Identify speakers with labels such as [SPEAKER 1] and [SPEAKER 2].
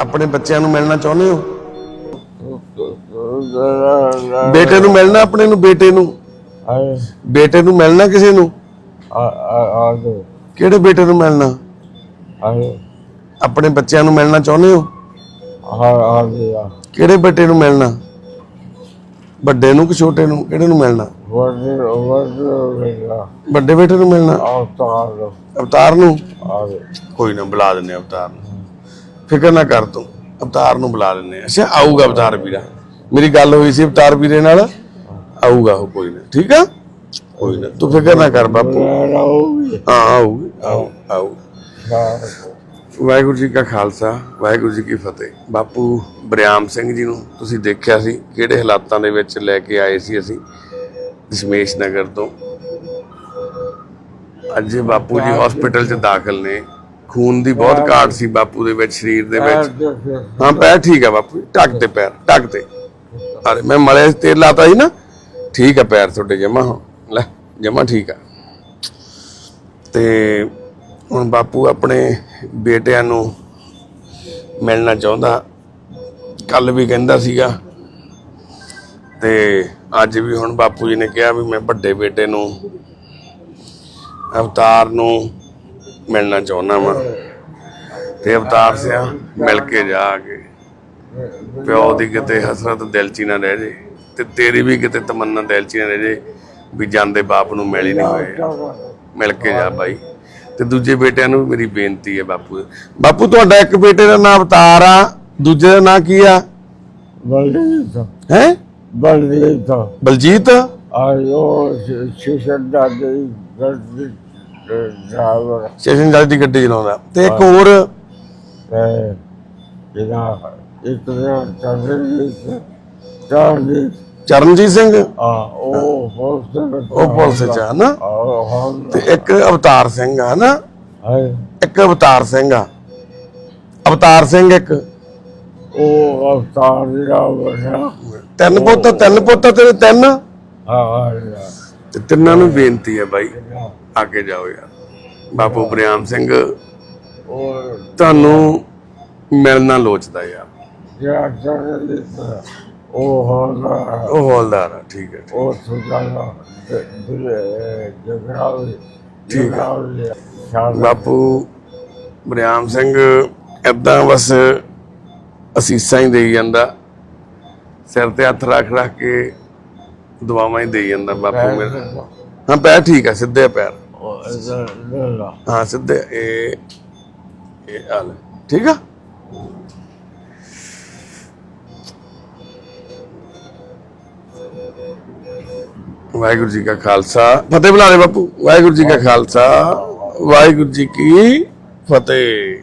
[SPEAKER 1] ਆਪਣੇ ਬੱਚਿਆਂ ਨੂੰ ਮਿਲਣਾ ਚਾਹੁੰਦੇ ਹੋ? ਬੇਟੇ ਨੂੰ ਮਿਲਣਾ ਆਪਣੇ ਨੂੰ ਬੇਟੇ ਨੂੰ? ਬੇਟੇ ਨੂੰ ਮਿਲਣਾ ਕਿਸੇ ਨੂੰ? ਕਿਹੜੇ ਬੇਟੇ ਨੂੰ ਮਿਲਣਾ? ਆਪਣੇ ਬੱਚਿਆਂ ਨੂੰ ਮਿਲਣਾ ਚਾਹੁੰਦੇ ਹੋ? ਕਿਹੜੇ ਬੇਟੇ ਨੂੰ ਮਿਲਣਾ? ਵੱਡੇ ਨੂੰ ਕਿ ਛੋਟੇ ਨੂੰ? ਕਿਹੜੇ ਨੂੰ ਮਿਲਣਾ? ਵੱਡੇ ਬੇਟੇ ਨੂੰ ਮਿਲਣਾ? ਅਵਤਾਰ ਨੂੰ। ਕੋਈ ਨਾ ਬੁਲਾ ਆ ਅਵਤਾਰ ਨੂੰ। ਫਿਕਰ ਨਾ ਕਰ ਤੂੰ ਅਵਤਾਰ ਨੂੰ ਬੁਲਾ ਲੈਨੇ ਆ ਅੱਛਾ ਆਊਗਾ ਅਵਤਾਰ ਵੀਰਾ। ਮੇਰੀ ਗੱਲ ਹੋਈ ਸੀ ਅਵਤਾਰ ਵੀਰੇ ਨਾਲ ਆਊਗਾ ਉਹ ਕੋਈ ਨਾ ਠੀਕ ਆ? ਕੋਈ ਨਾ ਤੂੰ ਫਿਕਰ ਨਾ ਕਰ ਬਾਪੂ। ਹਾਂ ਆਊਗੀ ਆਊ ਆਊ। ਵਾਹਿਗੁਰੂ ਜੀ ਕਾ ਖਾਲਸਾ ਵਾਹਿਗੁਰੂ ਜੀ ਕੀ ਫਤਿਹ। ਬਾਪੂ ਬਰਿਆਮ ਸਿੰਘ ਜੀ ਨੂੰ ਤੁਸੀਂ ਦੇਖਿਆ ਸੀ ਕਿਹੜੇ ਹਾਲਾਤਾਂ ਦੇ ਵਿੱਚ ਲੈ ਕੇ ਆਏ ਸੀ ਅਸੀਂ ਦਸ਼ਮੇਸ਼ ਨਗਰ ਤੋਂ। ਅੱਜ ਬਾਪੂ ਜੀ ਹਸਪੀਟਲ 'ਚ ਦਾਖਲ ਨੇ। ਖੂਨ ਦੀ ਬਹੁਤ ਘਾਟ ਸੀ ਬਾਪੂ ਦੇ ਵਿੱਚ ਸਰੀਰ ਦੇ ਵਿੱਚ। ਹਾਂ ਪੈਰ ਠੀਕ ਹੈ ਬਾਪੂ ਟੱਕ ਤੇ ਪੈਰ ਟੱਕ ਤੇ। ਅਰੇ ਮੈਂ ਮਲੇ ਤੇਲ ਲਾਤਾ ਸੀ ਨਾ ਠੀਕ ਹੈ ਪੈਰ ਤੁਹਾਡੇ ਜਮਾ ਲੈ ਜਮਾ ਠੀਕ ਆ। ਤੇ ਹੁਣ ਬਾਪੂ ਆਪਣੇ ਬੇਟਿਆਂ ਨੂੰ ਮਿਲਣਾ ਚਾਹੁੰਦਾ। ਕੱਲ ਵੀ ਕਹਿੰਦਾ ਸੀਗਾ। ਤੇ ਅੱਜ ਵੀ ਹੁਣ ਬਾਪੂ ਜੀ ਨੇ ਕਿਹਾ ਵੀ ਮੈਂ ਵੱਡੇ ਬੇਟੇ ਨੂੰ ਅਵਤਾਰ ਨੂੰ ਮਿਲਣਾ ਚਾਹੁੰਦਾ ਵਾਂ। ਤੇ ਅਵਤਾਰ ਸਿਆ ਮਿਲ ਕੇ ਜਾ ਕੇ। ਪਿਓ ਦੀ ਕਿਤੇ ਹਸਰਤ ਦਿਲ 'ਚ ਹੀ ਨਾ ਰਹਿ ਜੇ ਤੇ ਤੇਰੀ ਵੀ ਕਿਤੇ ਤਮੰਨਾ ਦਿਲ 'ਚ ਹੀ ਨਾ ਰਹਿ ਜੇ ਵੀ ਜਾਂਦੇ ਬਾਪ ਨੂੰ ਮਿਲ ਹੀ ਨਹੀਂ ਹੋਏ। ਮਿਲ ਕੇ ਜਾ ਬਾਈ। ਤੇ ਦੂਜੇ ਬੇਟਿਆਂ ਨੂੰ ਮੇਰੀ ਬੇਨਤੀ ਹੈ ਬਾਪੂ। ਬਾਪੂ ਤੁਹਾਡਾ ਇੱਕ ਬੇਟੇ ਦਾ ਨਾਮ ਅਵਤਾਰ ਆ ਦੂਜੇ ਦਾ ਨਾਮ ਕੀ ਆ?
[SPEAKER 2] ਬਲਦੀਪ
[SPEAKER 1] ਹੈ?
[SPEAKER 2] ਬਲਦੀਪ
[SPEAKER 1] ਬਲਜੀਤ?
[SPEAKER 2] ਆਇਓ ਸ਼ਿਸ਼ਨ ਦਾ ਦੇ ਡਰਾਈਵਰ
[SPEAKER 1] ਸਟੇਸ਼ਨ ਜੱਜ ਦੀ ਗੱਡੀ ਚਲਾਉਂਦਾ। ਤੇ ਇੱਕ ਹੋਰ
[SPEAKER 2] ਤੇ ਇੱਕ ਦਾ
[SPEAKER 1] ਚਰਨਜੀਤ ਸਿੰਘ।
[SPEAKER 2] ਆ ਉਹ ਹੋਸਟਲ
[SPEAKER 1] ਉਹ ਪੁਲਿਸ ਚ ਨਾ।
[SPEAKER 2] ਹਾਂ
[SPEAKER 1] ਤੇ ਇੱਕ ਅਵਤਾਰ ਸਿੰਘ ਆ ਨਾ।
[SPEAKER 2] ਹੈ।
[SPEAKER 1] ਇੱਕ ਅਵਤਾਰ ਸਿੰਘ ਆ। ਅਵਤਾਰ ਸਿੰਘ ਇੱਕ।
[SPEAKER 2] ਉਹ ਅਵਤਾਰ ਜਿਹੜਾ ਬਣਾ
[SPEAKER 1] ਤਿੰਨ ਪੁੱਤ ਤਿੰਨ ਪੁੱਤ ਤੇਰੇ ਤਿੰਨ?
[SPEAKER 2] ਆ ਆ
[SPEAKER 1] ਤੇ ਤਿੰਨਾਂ ਨੂੰ ਬੇਨਤੀ ਹੈ ਬਾਈ। ਅੱਗੇ ਜਾਓ ਯਾਰ। ਬਾਪੂ ਬਰਿਆਮ ਸਿੰਘ ਤੁਹਾਨੂੰ ਮਿਲਣਾ ਲੋਚਦਾ ਯਾਰ।
[SPEAKER 2] ਜਿਹੜਾ ਚੰਦਰ ਉਹ
[SPEAKER 1] ਹੌਲਦਾਰ। ਆ ਠੀਕ ਹੈ ਠੀਕ।
[SPEAKER 2] ਉਹ ਸੁਣਾਣਾ ਜਗਰਾਵੀ
[SPEAKER 1] ਠੀਕ ਬਾਪੂ ਬਰਿਆਮ ਸਿੰਘ ਏਦਾਂ ਬਸ ਅਸੀਸਾਂ ਹੀ ਦੇਈ ਜਾਂਦਾ। ਸਿਰ ਤੇ ਹੱਥ ਰੱਖ ਰੱਖ ਕੇ ਦੁਆਵਾਂ ਹੀ ਦੇਈ ਜਾਂਦਾ ਬਾਪੂ ਮੇਰਾ ਹਾਂ ਪੈਰ ਠੀਕ ਆ ਸਿੱਧੇ ਆ ਪੈਰ। ਹਾਂ ਸਿੱਧੇ ਇਹ ਇਹ ਹਾਲ ਠੀਕ ਆ? ਵਾਹਿਗੁਰੂ ਜੀ ਕਾ ਖਾਲਸਾ। ਫਤਿਹ ਬੁਲਾ ਦੇ ਬਾਪੂ। ਵਾਹਿਗੁਰੂ ਜੀ ਕਾ ਖਾਲਸਾ। ਵਾਹਿਗੁਰੂ ਜੀ ਕੀ ਫਤਿਹ।